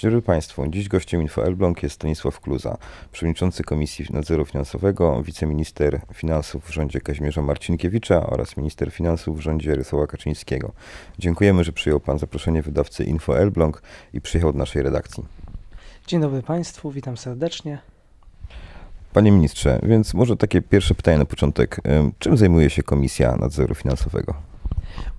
Dzień dobry Państwu. Dziś gościem Info Elbląg jest Stanisław Kluza, przewodniczący Komisji Nadzoru Finansowego, wiceminister finansów w rządzie Kazimierza Marcinkiewicza oraz minister finansów w rządzie Jarosława Kaczyńskiego. Dziękujemy, że przyjął Pan zaproszenie wydawcy Info Elbląg i przyjechał do naszej redakcji. Dzień dobry Państwu, witam serdecznie. Panie ministrze, więc może takie pierwsze pytanie na początek. Ym, Czym zajmuje się Komisja Nadzoru Finansowego?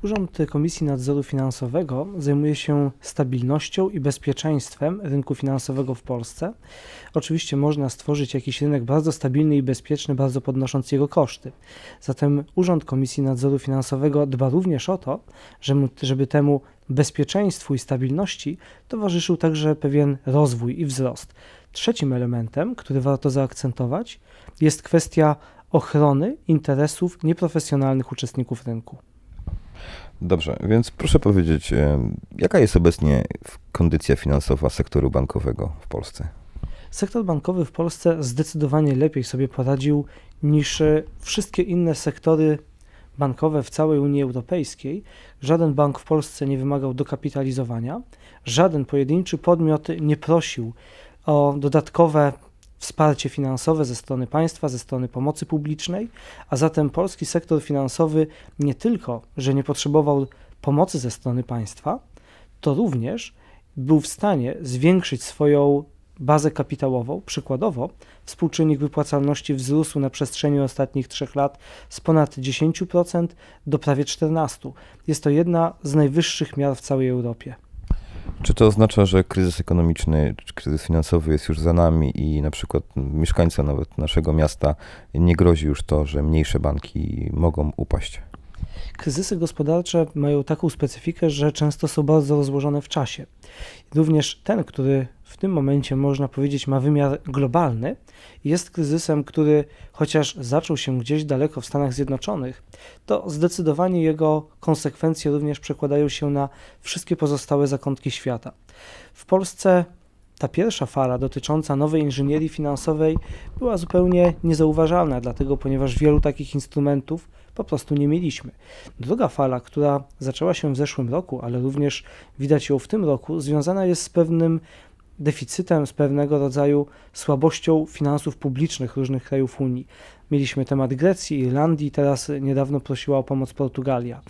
Urząd Komisji Nadzoru Finansowego zajmuje się stabilnością i bezpieczeństwem rynku finansowego w Polsce. Oczywiście można stworzyć jakiś rynek bardzo stabilny i bezpieczny, bardzo podnosząc jego koszty. Zatem Urząd Komisji Nadzoru Finansowego dba również o to, żeby, temu bezpieczeństwu i stabilności towarzyszył także pewien rozwój i wzrost. Trzecim elementem, który warto zaakcentować, jest kwestia ochrony interesów nieprofesjonalnych uczestników rynku. Dobrze, więc proszę powiedzieć, ym, jaka jest obecnie kondycja finansowa sektoru bankowego w Polsce? Sektor bankowy w Polsce zdecydowanie lepiej sobie poradził niż e, wszystkie inne sektory bankowe w całej Unii Europejskiej. Żaden bank w Polsce nie wymagał dokapitalizowania, żaden pojedynczy podmiot nie prosił o dodatkowe wsparcie finansowe ze strony państwa, ze strony pomocy publicznej, a zatem polski sektor finansowy nie tylko, że nie potrzebował pomocy ze strony państwa, to również był w stanie zwiększyć swoją bazę kapitałową. Przykładowo, współczynnik wypłacalności wzrósł na przestrzeni ostatnich trzech lat z ponad 10% do prawie 14%. Jest to jedna z najwyższych miar w całej Europie. Czy to oznacza, że kryzys ekonomiczny czy kryzys finansowy jest już za nami i na przykład mieszkańcom nawet naszego miasta nie grozi już to, że mniejsze banki mogą upaść? Kryzysy gospodarcze mają taką specyfikę, że często są bardzo rozłożone w czasie. Również ten, który w tym momencie można powiedzieć ma wymiar globalny, jest kryzysem, który chociaż zaczął się gdzieś daleko w Stanach Zjednoczonych, to zdecydowanie jego konsekwencje również przekładają się na wszystkie pozostałe zakątki świata. W Polsce ta pierwsza fala dotycząca nowej inżynierii finansowej była zupełnie niezauważalna, dlatego ponieważ wielu takich instrumentów po prostu nie mieliśmy. Druga fala, która zaczęła się w zeszłym roku, ale również widać ją w tym roku, związana jest z pewnym deficytem, z pewnego rodzaju słabością finansów publicznych różnych krajów Unii. Mieliśmy temat Grecji, Irlandii, teraz niedawno prosiła o pomoc Portugalia.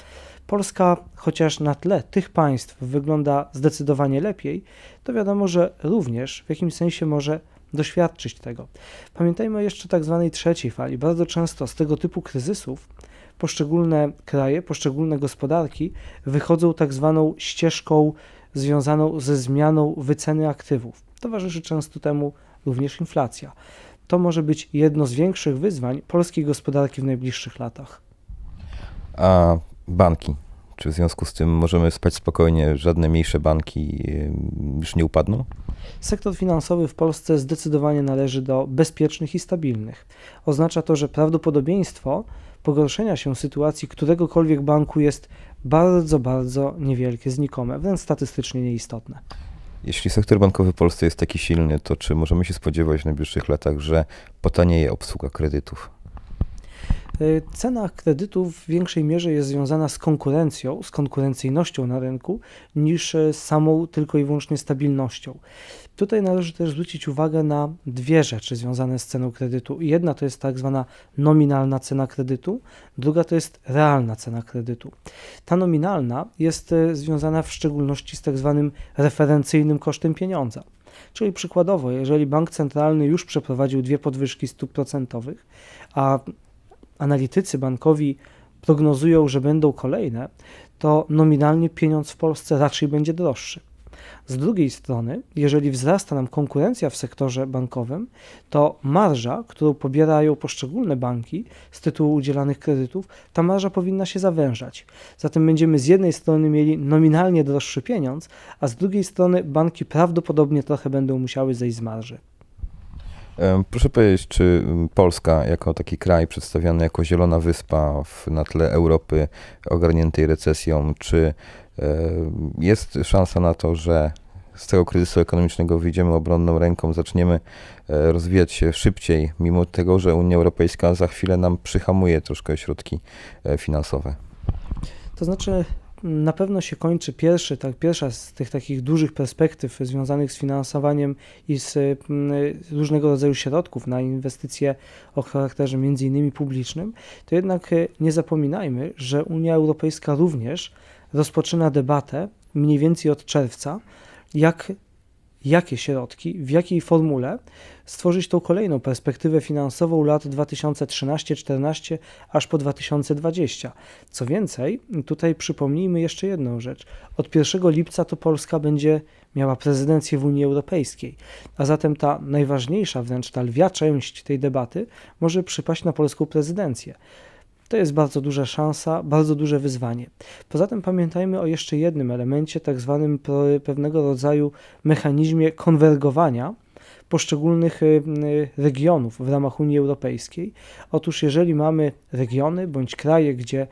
Polska, chociaż na tle tych państw wygląda zdecydowanie lepiej, to wiadomo, że również w jakimś sensie może doświadczyć tego. Pamiętajmy jeszcze tak zwanej trzeciej fali. Bardzo często z tego typu kryzysów poszczególne kraje, poszczególne gospodarki wychodzą tak zwaną ścieżką związaną ze zmianą wyceny aktywów. Towarzyszy często temu również inflacja. To może być jedno z większych wyzwań polskiej gospodarki w najbliższych latach. A banki? Czy w związku z tym możemy spać spokojnie, żadne mniejsze banki już nie upadną? Sektor finansowy w Polsce zdecydowanie należy do bezpiecznych i stabilnych. Oznacza to, że prawdopodobieństwo pogorszenia się sytuacji któregokolwiek banku jest bardzo, bardzo niewielkie, znikome, wręcz statystycznie nieistotne. Jeśli sektor bankowy w Polsce jest taki silny, to czy możemy się spodziewać w najbliższych latach, że potanieje obsługa kredytów? Y, Cena kredytów w większej mierze jest związana z konkurencją, z konkurencyjnością na rynku, niż z samą tylko i wyłącznie stabilnością. Tutaj należy też zwrócić uwagę na dwie rzeczy związane z ceną kredytu. Jedna to jest tak zwana nominalna cena kredytu, druga to jest realna cena kredytu. Ta nominalna jest y, związana w szczególności z tak zwanym referencyjnym kosztem pieniądza. Czyli przykładowo, jeżeli bank centralny już przeprowadził dwie podwyżki stóp procentowych, a analitycy bankowi prognozują, że będą kolejne, to nominalnie pieniądz w Polsce raczej będzie droższy. Z drugiej strony, jeżeli wzrasta nam konkurencja w sektorze bankowym, to marża, którą pobierają poszczególne banki z tytułu udzielanych kredytów, ta marża powinna się zawężać. Zatem będziemy z jednej strony mieli nominalnie droższy pieniądz, a z drugiej strony banki prawdopodobnie trochę będą musiały zejść z marży. Proszę powiedzieć, czy Polska, jako taki kraj przedstawiany jako zielona wyspa w, na tle Europy ogarniętej recesją, czy jest szansa na to, że z tego kryzysu ekonomicznego wyjdziemy obronną ręką, zaczniemy e, rozwijać się szybciej, mimo tego, że Unia Europejska za chwilę nam przyhamuje troszkę środki e, finansowe? To znaczy, na pewno się kończy pierwszy, tak, pierwsza z tych takich dużych perspektyw związanych z finansowaniem i z mm, różnego rodzaju środków na inwestycje o charakterze między innymi publicznym, to jednak e, nie zapominajmy, że Unia Europejska również rozpoczyna debatę mniej więcej od czerwca, jak jakie środki, w jakiej formule stworzyć tą kolejną perspektywę finansową lat 2013-14 aż po 2020. Co więcej, tutaj przypomnijmy jeszcze jedną rzecz. Od 1 lipca to Polska będzie miała prezydencję w Unii Europejskiej, a zatem ta najważniejsza, wręcz ta lwia część tej debaty może przypaść na polską prezydencję. To jest bardzo duża szansa, bardzo duże wyzwanie. Poza tym pamiętajmy o jeszcze jednym elemencie, tak zwanym pewnego rodzaju mechanizmie konwergowania poszczególnych y, y, regionów w ramach Unii Europejskiej. Otóż jeżeli mamy regiony bądź kraje, gdzie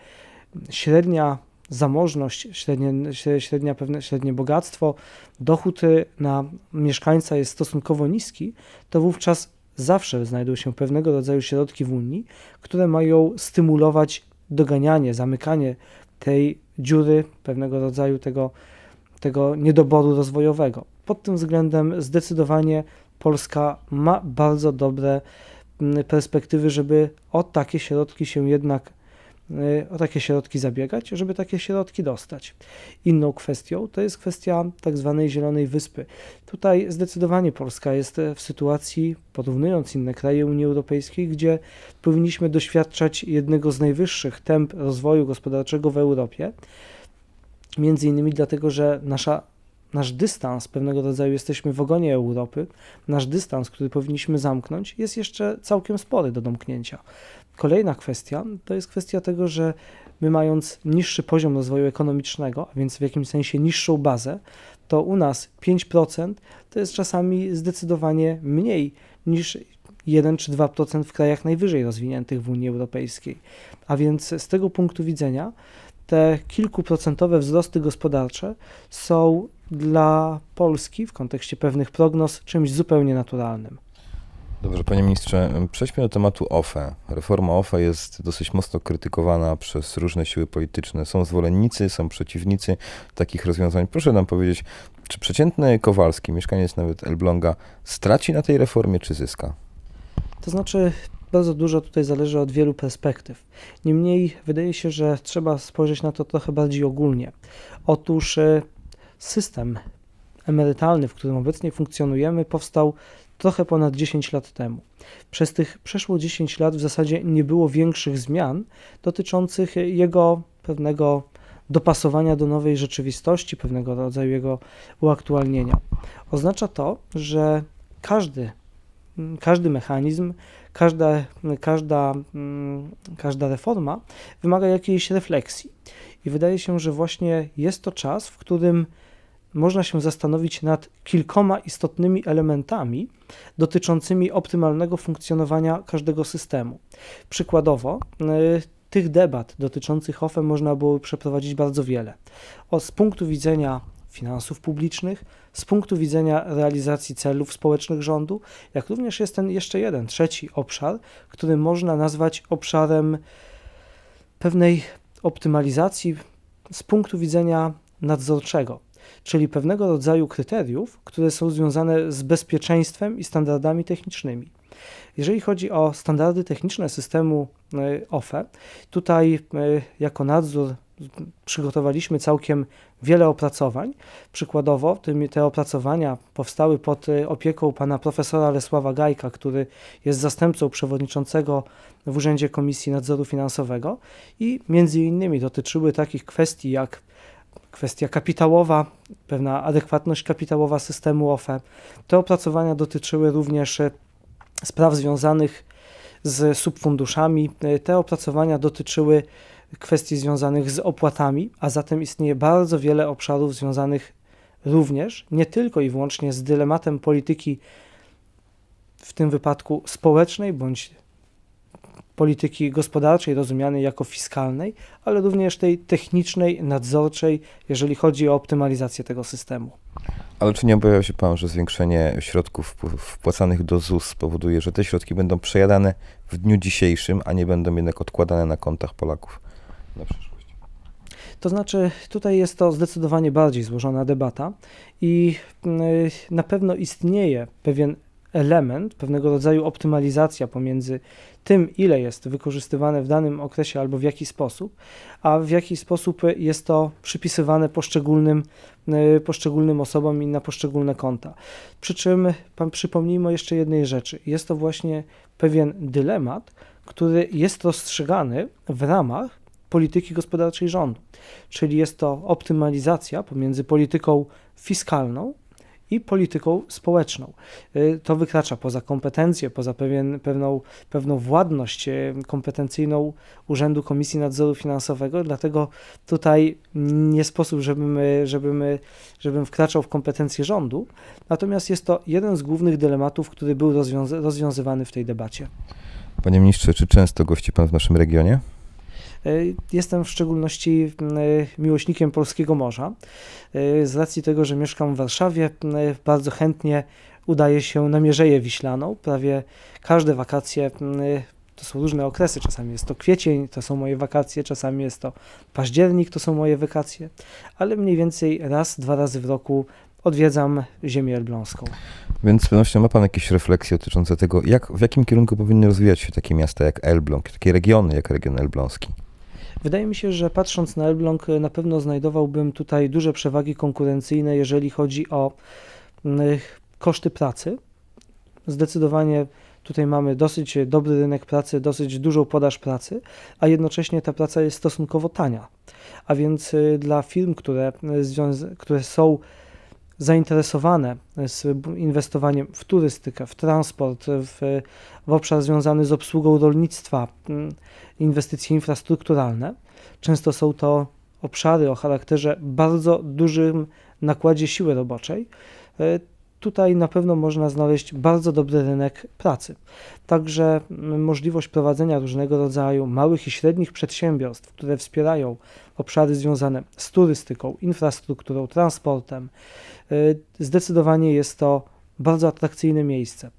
średnia zamożność, średnie, średnia pewne, średnie bogactwo, dochód y, na mieszkańca jest stosunkowo niski, to wówczas zawsze znajdą się pewnego rodzaju środki w Unii, które mają stymulować doganianie, zamykanie tej dziury, pewnego rodzaju tego, tego niedoboru rozwojowego. Pod tym względem zdecydowanie Polska ma bardzo dobre mm, perspektywy, żeby o takie środki się jednak o takie środki zabiegać, żeby takie środki dostać. Inną kwestią to jest kwestia tak zwanej Zielonej Wyspy. Tutaj zdecydowanie Polska jest w sytuacji, porównując inne kraje Unii Europejskiej, gdzie powinniśmy doświadczać jednego z najwyższych temp rozwoju gospodarczego w Europie. Między innymi dlatego, że nasza nasz dystans pewnego rodzaju jesteśmy w ogonie Europy, nasz dystans, który powinniśmy zamknąć, jest jeszcze całkiem spory do domknięcia. Kolejna kwestia to jest kwestia tego, że my mając niższy poziom rozwoju ekonomicznego, a więc w jakimś sensie niższą bazę, to u nas 5% to jest czasami zdecydowanie mniej niż 1 czy 2% w krajach najwyżej rozwiniętych w Unii Europejskiej. A więc z tego punktu widzenia te kilkuprocentowe wzrosty gospodarcze są dla Polski w kontekście pewnych prognoz czymś zupełnie naturalnym. Dobrze, panie ministrze, przejdźmy do tematu OFE. Reforma OFE jest dosyć mocno krytykowana przez różne siły polityczne. Są zwolennicy, są przeciwnicy takich rozwiązań. Proszę nam powiedzieć, czy przeciętny Kowalski, mieszkaniec nawet Elbląga, straci na tej reformie, czy zyska? To znaczy, bardzo dużo tutaj zależy od wielu perspektyw. Niemniej wydaje się, że trzeba spojrzeć na to trochę bardziej ogólnie. Otóż e, system emerytalny, w którym obecnie funkcjonujemy, powstał trochę ponad 10 lat temu. Przez tych przeszło 10 lat w zasadzie nie było większych zmian dotyczących jego pewnego dopasowania do nowej rzeczywistości, pewnego rodzaju jego uaktualnienia. Oznacza to, że każdy, każdy mechanizm, każda, każda, każda reforma wymaga jakiejś refleksji. I wydaje się, że właśnie jest to czas, w którym można się zastanowić nad kilkoma istotnymi elementami dotyczącymi optymalnego funkcjonowania każdego systemu. Przykładowo, y, tych debat dotyczących OFE można było przeprowadzić bardzo wiele. O, z punktu widzenia finansów publicznych, z punktu widzenia realizacji celów społecznych rządu, jak również jest ten jeszcze jeden, trzeci obszar, który można nazwać obszarem pewnej optymalizacji z punktu widzenia nadzorczego czyli pewnego rodzaju kryteriów, które są związane z bezpieczeństwem i standardami technicznymi. Jeżeli chodzi o standardy techniczne systemu e, OFE, tutaj e, jako nadzór przygotowaliśmy całkiem wiele opracowań. Przykładowo te opracowania powstały pod e, opieką pana profesora Lesława Gajka, który jest zastępcą przewodniczącego w Urzędzie Komisji Nadzoru Finansowego i między innymi dotyczyły takich kwestii jak kwestia kapitałowa, pewna adekwatność kapitałowa systemu OFE. Te opracowania dotyczyły również e, spraw związanych z subfunduszami. E, te opracowania dotyczyły kwestii związanych z opłatami, a zatem istnieje bardzo wiele obszarów związanych również nie tylko i wyłącznie z dylematem polityki, w tym wypadku społecznej bądź polityki gospodarczej, rozumianej jako fiskalnej, ale również tej technicznej, nadzorczej, jeżeli chodzi o optymalizację tego systemu. Ale czy nie obawia się Pan, że zwiększenie środków wpłacanych do ZUS spowoduje, że te środki będą przejadane w dniu dzisiejszym, a nie będą jednak odkładane na kontach Polaków na przyszłość? To znaczy, tutaj jest to zdecydowanie bardziej złożona debata i y, na pewno istnieje pewien element, pewnego rodzaju optymalizacja pomiędzy tym, ile jest wykorzystywane w danym okresie albo w jaki sposób, a w jaki sposób jest to przypisywane poszczególnym, y, poszczególnym osobom i na poszczególne konta. Przy czym pan przypomnijmy jeszcze jednej rzeczy. Jest to właśnie pewien dylemat, który jest rozstrzygany w ramach polityki gospodarczej rządu. Czyli jest to optymalizacja pomiędzy polityką fiskalną i polityką społeczną. Y, To wykracza poza kompetencje, poza pewien, pewną, pewną władność y, kompetencyjną Urzędu Komisji Nadzoru Finansowego, dlatego tutaj nie sposób, żebym, żebym, żebym wkraczał w kompetencje rządu, natomiast jest to jeden z głównych dylematów, który był rozwiąza- rozwiązywany w tej debacie. Panie ministrze, czy często gości pan w naszym regionie? Y, Jestem w szczególności y, miłośnikiem polskiego morza. Y, Z racji tego, że mieszkam w Warszawie, bardzo chętnie udaję się na Mierzeję Wiślaną. Prawie każde wakacje to są różne okresy. Czasami jest to kwiecień, to są moje wakacje, czasami jest to październik, to są moje wakacje, ale mniej więcej raz, dwa razy w roku odwiedzam ziemię elbląską. Więc z pewnością ma pan jakieś refleksje dotyczące tego, jak, w jakim kierunku powinny rozwijać się takie miasta jak Elbląg, takie regiony jak region elbląski. Wydaje mi się, że patrząc na Elbląg, y, na pewno znajdowałbym tutaj duże przewagi konkurencyjne, jeżeli chodzi o y, koszty pracy. Zdecydowanie tutaj mamy dosyć dobry rynek pracy, dosyć dużą podaż pracy, a jednocześnie ta praca jest stosunkowo tania. A więc y, dla firm, które, związ- które są zainteresowane z inwestowaniem w turystykę, w transport, w, w obszar związany z obsługą rolnictwa, mm, inwestycje infrastrukturalne. Często są to obszary o charakterze bardzo dużym nakładzie siły roboczej. Tutaj na pewno można znaleźć bardzo dobry rynek pracy. Także mm, możliwość prowadzenia różnego rodzaju małych i średnich przedsiębiorstw, które wspierają obszary związane z turystyką, infrastrukturą, transportem, e, zdecydowanie jest to bardzo atrakcyjne miejsce.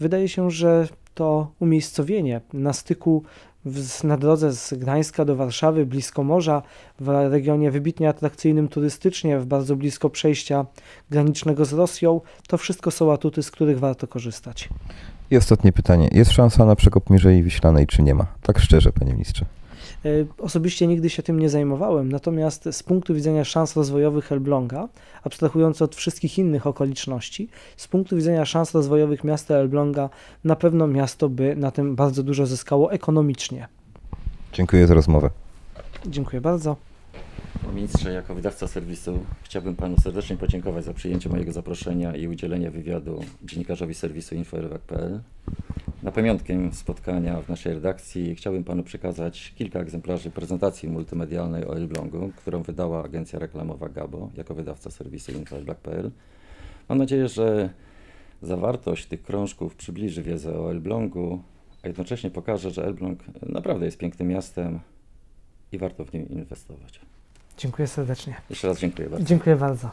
Wydaje się, że to umiejscowienie na styku w, na drodze z Gdańska do Warszawy, blisko morza, w regionie wybitnie atrakcyjnym turystycznie, w bardzo blisko przejścia granicznego z Rosją, to wszystko są atuty, z których warto korzystać. I ostatnie pytanie. Jest szansa na przekop Mierzei Wiślanej, czy nie ma? Tak szczerze, panie ministrze. E, Osobiście nigdy się tym nie zajmowałem, natomiast z punktu widzenia szans rozwojowych Elbląga, abstrahując od wszystkich innych okoliczności, z punktu widzenia szans rozwojowych miasta Elbląga, na pewno miasto by na tym bardzo dużo zyskało ekonomicznie. Dziękuję za rozmowę. Dziękuję bardzo. Ministrze, jako wydawca serwisu chciałbym panu serdecznie podziękować za przyjęcie mojego zaproszenia i udzielenie wywiadu dziennikarzowi serwisu infoerwak.pl. Na pamiątkę spotkania w naszej redakcji chciałbym panu przekazać kilka egzemplarzy prezentacji multimedialnej o Elblągu, którą wydała agencja reklamowa Gabo jako wydawca serwisu infoerwak.pl. Mam nadzieję, że zawartość tych krążków przybliży wiedzę o Elblągu, a jednocześnie pokaże, że Elbląg naprawdę jest pięknym miastem i warto w nim inwestować. Dziękuję serdecznie. Jeszcze raz dziękuję bardzo. Dziękuję bardzo.